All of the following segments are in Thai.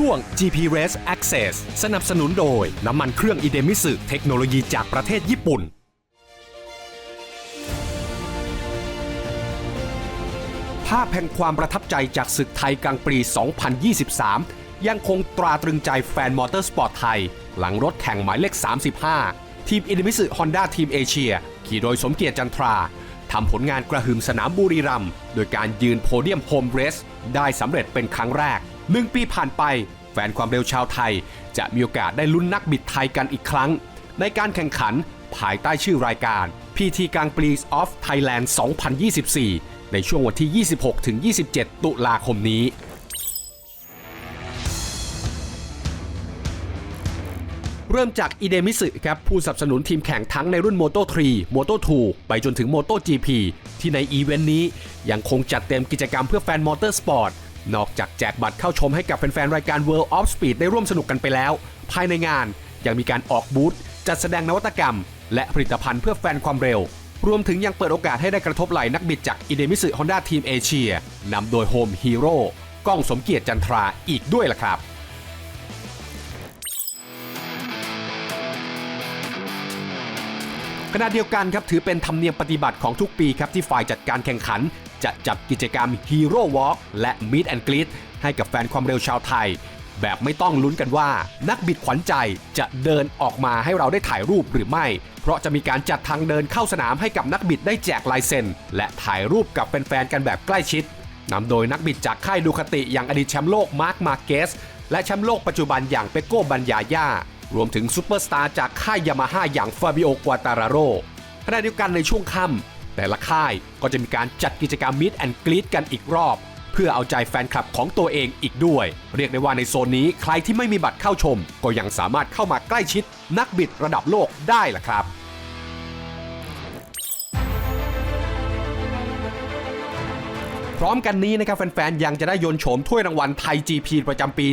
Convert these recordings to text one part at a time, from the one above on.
ช่วง GP Race Access สนับสนุนโดย น้ำมันเครื่องอิเดมิสึเทคโนโลยีจากประเทศญี่ปุ่น ภาพแห่งความประทับใจจากศึกไทยกลางปี 2023 ยังคงตราตรึงใจแฟนมอเตอร์สปอร์ตไทย หลังรถแข่งหมายเลข 35 ทีมอิน i มิสึฮอนด้าทีมเอเชียขี่โดยสมเกียรติจันทราทำผลงานกระหึ่มสนามบุรีรัมย์โดยการยืนโพเดียมโฮมเรส ได้สำเร็จเป็นครั้งแรก หนึ่งปีผ่านไป แฟนความเร็วชาวไทย จะมีโอกาสได้ลุ้นนักบิดไทยกันอีกครั้ง ในการแข่งขันภายใต้ชื่อรายการ PT กลางปี of Thailand 2024 ในช่วงวันที่ 26-27 ตุลาคมนี้เริ่มจากอีเดมิสึครับผู้สนับสนุนทีมแข่งทั้งในรุ่น Moto 3 Moto 2ไปจนถึง Moto GP ที่ในอีเวนต์นี้ยังคงจัดเต็มกิจกรรมเพื่อแฟนมอเตอร์สปอร์ต นอกจากแจกบัตรเข้าชมให้กับแฟนๆ รายการ World of Speed ได้ร่วมสนุกกันไปแล้ว ภายในงานยังมีการออกบูธจัดแสดงนวัตกรรม และผลิตภัณฑ์เพื่อแฟนความเร็ว รวมถึงยังเปิดโอกาสให้ได้กระทบไหล่นักบิดจากอีเดมิสึฮอนด้าทีมเอเชียนำโดยโฮมฮีโร่ก้องสมเกียรติจันทราอีกด้วยล่ะครับขณะเดียวกันครับถือเป็นธรรมเนียมปฏิบัติของทุกปีครับที่ฝ่ายจัดการแข่งขัน จะจัดกิจกรรม Hero Walk และ Meet and Greet ให้กับแฟนความเร็วชาวไทย แบบไม่ต้องลุ้นกันว่า นักบิดขวัญใจจะเดินออกมาให้เราได้ถ่ายรูปหรือไม่ เพราะจะมีการจัดทางเดินเข้าสนามให้กับนักบิดได้แจกลายเซ็นและถ่ายรูปกับแฟนๆกันแบบใกล้ชิดนำโดยนักบิดจากค่ายดูคติอย่างอดีตแชมป์โลกมาร์คมาเกสและแชมป์โลกปัจจุบันอย่างเปโก้บัญญาย่ารวมถึงซูเปอร์สตาร์จากค่ายยามาฮ่าอย่างฟาบิโอกวาตาราโรขณะเดียวกันในช่วงค่ำ แต่ละค่ายก็จะมีการจัดกิจกรรมมิดแอนกรีดกันอีกรอบ เพื่อเอาใจแฟนคลับของตัวเองอีกด้วย เรียกได้ว่าในโซนนี้ใครที่ไม่มีบัตรเข้าชม ก็ยังสามารถเข้ามาใกล้ชิด นักบิดระดับโลกได้ล่ะครับ พร้อมกันนี้นะครับแฟนๆ ยังจะได้โยนโฉมถ้วยรางวัลไทย GP ประจำปี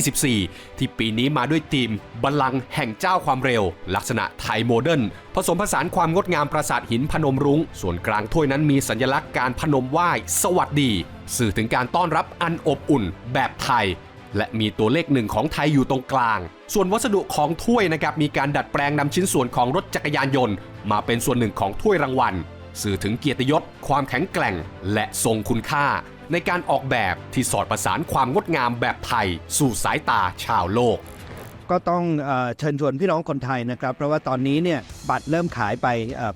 2024 ที่ปีนี้มาด้วยธีมบัลลังก์แห่งเจ้าความเร็ว ลักษณะไทยโมเดิร์นผสมผสานความงดงามปราสาทหินพนมรุง้ง ส่วนกลางถ้วยนั้นมีสัญลักษณ์การพนมไหว้สวัสดี สื่อถึงการต้อนรับอันอบอุ่นแบบไทยและมีตัวเลขหนึ่งของไทยอยู่ตรงกลาง ส่วนวัสดุของถ้วยนะครับมีการดัดแปลงนำชิ้นส่วนของรถจักรยานยนต์ มาเป็นส่วนหนึ่งของถ้วยรางวัล สื่อถึงเกียรติยศ ความแข็งแกร่ง และทรงคุณค่า ในการออกแบบที่สอดประสานความงดงามแบบไทย สู่สายตาชาวโลก ก็ต้องเชิญชวนพี่น้องคนไทยนะครับ เพราะว่าตอนนี้เนี่ยบัตรเริ่มขายไป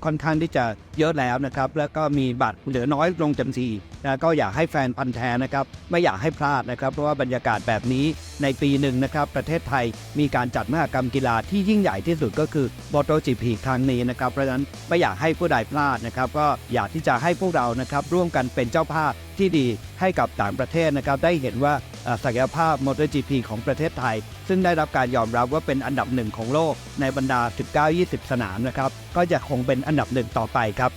ค่อนข้างที่จะเยอะแล้วนะครับ แล้วก็มีบัตรเหลือน้อยลงจำทีนะก็อยากให้แฟนพันธ์แท้นะครับ ไม่อยากให้พลาดนะครับ เพราะว่าบรรยากาศแบบนี้ในปีหนึ่งนะครับ ประเทศไทยมีการจัดมหกรรมกีฬาที่ยิ่งใหญ่ที่สุดก็คือ MotoGP ครั้งนี้นะครับ เพราะฉะนั้นไม่อยากให้ผู้ใดพลาดนะครับ ก็อยากที่จะให้พวกเรานะครับร่วมกันเป็นเจ้าภาพที่ดีให้กับต่างประเทศนะครับ ได้เห็นว่าศักยภาพ MotoGP ของประเทศไทย ซึ่งได้รับการยอมรับว่าเป็นอันดับหนึ่งของโลกในบรรดา 19-20 สนามนะครับ ก็จะคงเป็นอันดับหนึ่งต่อไปครับ